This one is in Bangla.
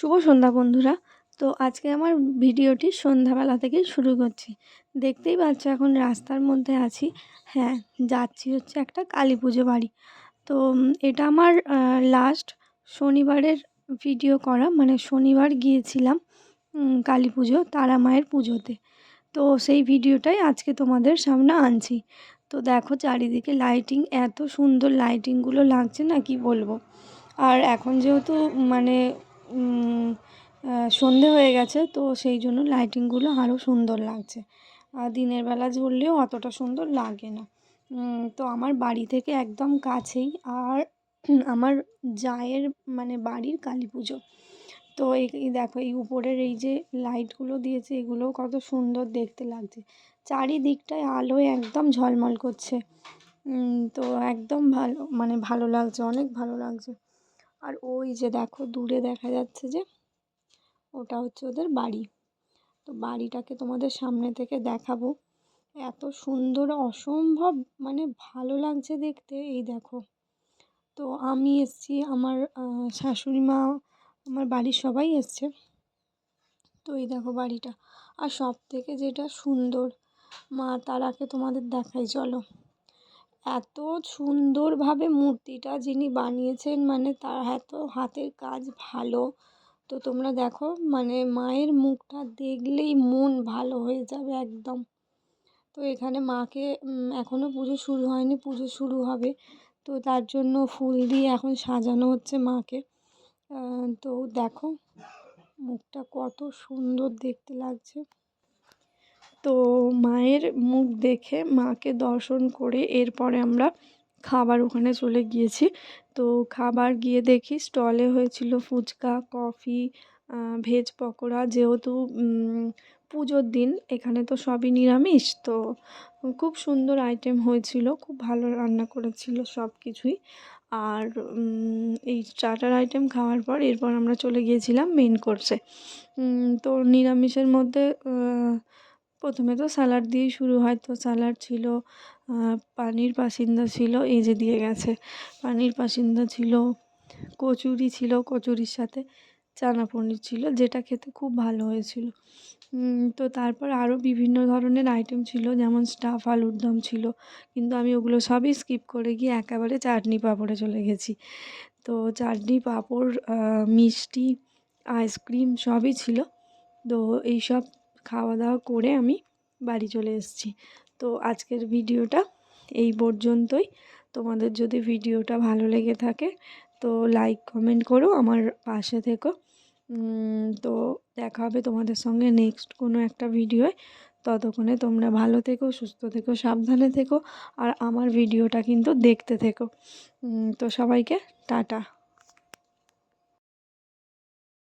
শুভ সন্ধ্যা বন্ধুরা। তো আজকে আমার ভিডিওটি সন্ধ্যাবেলা থেকেই শুরু করছি। দেখতেই পাচ্ছ এখন রাস্তার মধ্যে আছি। হ্যাঁ যাচ্ছি হচ্ছে একটা কালী পুজো বাড়ি। তো এটা আমার লাস্ট শনিবারের ভিডিও করা। মানে শনিবার গিয়েছিলাম কালী পুজো, তারা মায়ের পুজোতে। তো সেই ভিডিওটাই আজকে তোমাদের সামনে আনছি। তো দেখো চারিদিকে লাইটিং এত সুন্দর লাইটিংগুলো লাগছে না কি বলব? আর এখন যেহেতু মানে সন্ধে হয়ে গেছে, তো সেই জন্য লাইটিংগুলো আরও সুন্দর লাগছে। আর দিনের বেলা জ্বললেও অতটা সুন্দর লাগে না। তো আমার বাড়ি থেকে একদম কাছেই, আর আমার জায়ের মানে বাড়ির কালী পুজো। তো এই দেখো, এই উপরের এই যে লাইটগুলো দিয়েছে এগুলো কত সুন্দর দেখতে লাগছে। চারিদিকটায় আলোয় একদম ঝলমল করছে। তো একদম ভালো মানে ভালো লাগছে, অনেক ভালো লাগছে। আর ওই যে দেখো, দূরে দেখা যাচ্ছে যে ওটা হচ্ছে ওদের বাড়ি। তো বাড়িটাকে তোমাদের সামনে থেকে দেখাবো। এত সুন্দর, অসম্ভব মানে ভালো লাগছে দেখতে। এই দেখো, তো আমি এসছি, আমার শাশুড়ি মা, আমার বাড়ির সবাই এসছে। তো এই দেখো বাড়িটা। আর সব থেকে যেটা সুন্দর, মা তারাকে তোমাদের দেখাই, চলো। এত সুন্দরভাবে মূর্তিটা যিনি বানিয়েছেন মানে তার এত হাতের কাজ ভালো। তো তোমরা দেখো মানে মায়ের মুখটা দেখলেই মন ভালো হয়ে যাবে একদম। তো এখানে মাকে এখনও পুজো শুরু হয়নি, পুজো শুরু হবে। তো তার জন্য ফুল দিয়ে এখন সাজানো হচ্ছে মাকে। তো দেখো, মুখটা কত সুন্দর দেখতে লাগছে। তো মায়ের মুখ দেখে মাকে দর্শন করে এরপরে আমরা খাবার ওখানে চলে গিয়েছি। তো খাবার গিয়ে দেখি স্টলে হয়েছিল ফুচকা, কফি ভেজ পকোড়া যেহেতু পুজোর দিন, এখানে তো সবই নিরামিষ। তো খুব সুন্দর আইটেম হয়েছিল, খুব ভালো রান্না করেছিল সব কিছুই আর এই স্টার্টার আইটেম খাওয়ার পর এরপর আমরা চলে গিয়েছিলাম মেন কোর্সে তো নিরামিষের মধ্যে প্রথমে তো স্যালাড দিয়েই শুরু হয়। তো স্যালাড ছিল পানির পাসিন্দা ছিল, এই যে দিয়ে গেছে। পানির পাসিন্দা ছিল, কচুরি ছিল, কচুরির সাথে চানা পনির ছিল, যেটা খেতে খুব ভালো হয়েছিল। তো তারপর আরও বিভিন্ন ধরনের আইটেম ছিল, যেমন স্টাফ আলুর দম ছিল। কিন্তু আমি ওগুলো সবই স্কিপ করে গিয়ে একেবারে চাটনি পাঁপড়ে চলে গেছি। তো চাটনি, পাঁপড় মিষ্টি আইসক্রিম সবই ছিল। তো এইসব খাওয়া দাওয়া করে আমি বাড়ি চলে এসেছি। তো আজকের ভিডিওটা এই পর্যন্তই। তোমাদের যদি ভিডিওটা ভালো লেগে থাকে, তো লাইক কমেন্ট করো আমার পাশে থেকো। তো দেখা হবে তোমাদের সঙ্গে নেক্সট কোনো একটা ভিডিওয় ততক্ষণে তোমরা ভালো থেকো, সুস্থ থেকো, সাবধানে থেকো, আর আমার ভিডিওটা কিন্তু দেখতে থেকো। তো সবাইকে টাটা।